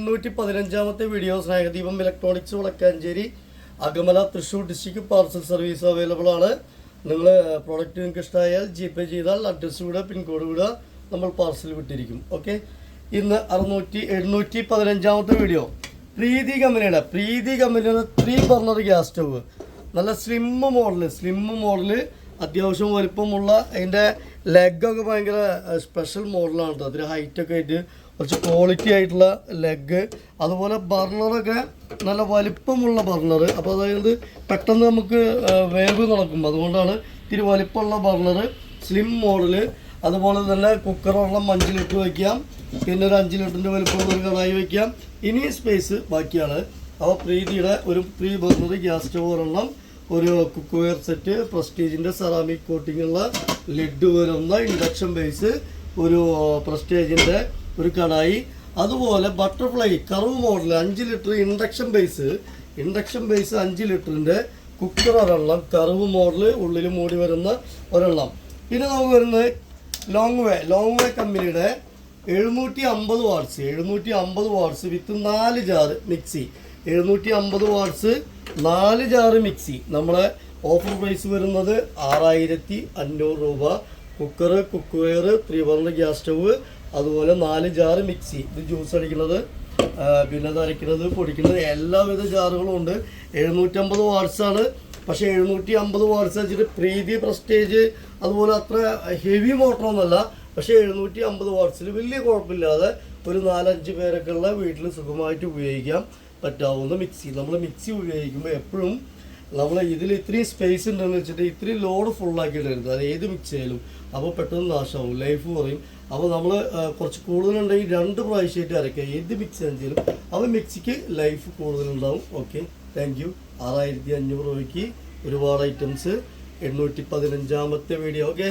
മുന്നൂറ്റി പതിനഞ്ചാമത്തെ video Snehadeepam electronics Valanchery Akamala Thrissur district parcel service available ആണ്. നിങ്ങൾ പ്രോഡക്റ്റ് നിങ്ങൾക്ക് ഇഷ്ടമായാൽ ജി പേ ചെയ്താൽ അഡ്രസ്സ് വിടുക പിൻകോഡ് വിടുക നമ്മൾ പാർസൽ വിട്ടിരിക്കും. ഓക്കെ ഇന്ന് അറുന്നൂറ്റി എഴുന്നൂറ്റി പതിനഞ്ചാമത്തെ വീഡിയോ പ്രീതി കമ്പനിയുടെ പ്രീതി കമ്പനിയുടെ ത്രീ ബർണർ ഗ്യാസ് സ്റ്റവ്. നല്ല സ്ലിം മോഡൽ സ്ലിം മോഡൽ അത്യാവശ്യം വലിപ്പമുള്ള അതിന്റെ ലെഗൊക്കെ ഭയങ്കര സ്പെഷ്യൽ മോഡലാണ് കേട്ടോ അതിന് ഹൈറ്റൊക്കെ ആയിട്ട് കുറച്ച് ക്വാളിറ്റി ആയിട്ടുള്ള ലെഗ് അതുപോലെ ബർണറൊക്കെ നല്ല വലിപ്പമുള്ള ബർണർ അപ്പോൾ അതായത് പെട്ടെന്ന് നമുക്ക് വേവ് നടക്കും അതുകൊണ്ടാണ് ഇത്തിരി വലിപ്പമുള്ള ബർണർ സ്ലിം മോഡൽ അതുപോലെ തന്നെ കുക്കറുള്ള വെള്ളം അഞ്ച് ലിറ്റർ വയ്ക്കാം പിന്നെ ഒരു അഞ്ച് ലിറ്ററിന്റെ വലിപ്പമുള്ള ഒരു കടായി വയ്ക്കാം ഇനി സ്പേസ് ബാക്കിയാണ്. അപ്പോൾ പ്രീതിയുടെ ഒരു പ്രീ ബർണർ ഗ്യാസ് സ്റ്റവ് ഒരെണ്ണം. ഒരു കുക്ക് വെയർ സെറ്റ് പ്രസ്റ്റീജിന്റെ സെറാമിക് കോട്ടിങ്ങുള്ള ലെഡ് വരുന്ന ഇൻഡക്ഷൻ ബേസ് ഒരു പ്രസ്റ്റേജിന്റെ ഒരു കടായി. അതുപോലെ ബട്ടർഫ്ലൈ കറവ് മോഡൽ അഞ്ച് litre induction base induction base അഞ്ച് ലിറ്ററിന്റെ കുക്കർ ഒരെണ്ണം കറവ് മോഡൽ ഉള്ളിൽ മൂടി വരുന്ന ഒരെണ്ണം. പിന്നെ നമുക്ക് വരുന്നത് ലോങ് വേ ലോങ് വേ കമ്പനിയുടെ എഴുന്നൂറ്റി അമ്പത് വാട്ട്സ് എഴുന്നൂറ്റി അമ്പത് വാട്ട്സ് വിത്ത് നാല് ജാറ് മിക്സി എഴുന്നൂറ്റി അമ്പത് വാട്ട്സ് നാല് ജാറ് മിക്സി. നമ്മളെ ഓഫർ പ്രൈസ് വരുന്നത് ആറായിരത്തി അഞ്ഞൂറ് രൂപ. Cooker cookware three burner gas stove അതുപോലെ നാല് ജാറ് മിക്സി. ഇത് ജ്യൂസ് അടിക്കുന്നത് പിന്നെ അരയ്ക്കുന്നത് പൊടിക്കുന്നത് എല്ലാവിധ ജാറുകളും ഉണ്ട്. എഴുന്നൂറ്റമ്പത് വാട്ട്സ് ആണ്. പക്ഷേ എഴുന്നൂറ്റി അമ്പത് വാട്ട്സ് വെച്ചിട്ട് പ്രീതി പ്രസ്റ്റേജ് അതുപോലെ അത്ര ഹെവി മോട്ടറൊന്നുമല്ല പക്ഷേ എഴുന്നൂറ്റി അമ്പത് വാട്ട്സിൽ വലിയ കുഴപ്പമില്ലാതെ ഒരു നാലഞ്ച് പേരൊക്കെ ഉള്ള വീട്ടിൽ സുഖമായിട്ട് ഉപയോഗിക്കാം പറ്റാവുന്ന മിക്സി. നമ്മൾ മിക്സി ഉപയോഗിക്കുമ്പോൾ എപ്പോഴും നമ്മൾ ഇതിൽ ഇത്രയും സ്പേസ് ഉണ്ടെന്ന് വെച്ചിട്ട് ഇത്രയും ലോഡ് ഫുള്ളാക്കി ഇടരുത് അത് ഏത് മിക്സി ആയാലും. അപ്പോൾ പെട്ടെന്ന് നാശമാവും. ലൈഫ് കുറയും. അപ്പോൾ നമ്മൾ കുറച്ച് കൂടുതലുണ്ടെങ്കിൽ രണ്ട് പ്രാവശ്യമായിട്ട് അരയ്ക്കുക. ഏത് മിക്സി ആണെങ്കിലും അപ്പോൾ മിക്സിക്ക് ലൈഫ് കൂടുതലുണ്ടാവും. ഓക്കെ താങ്ക് യു ആറായിരത്തി അഞ്ഞൂറ് രൂപയ്ക്ക് ഒരുപാട് ഐറ്റംസ് എണ്ണൂറ്റി പതിനഞ്ചാമത്തെ വീഡിയോ ഓക്കെ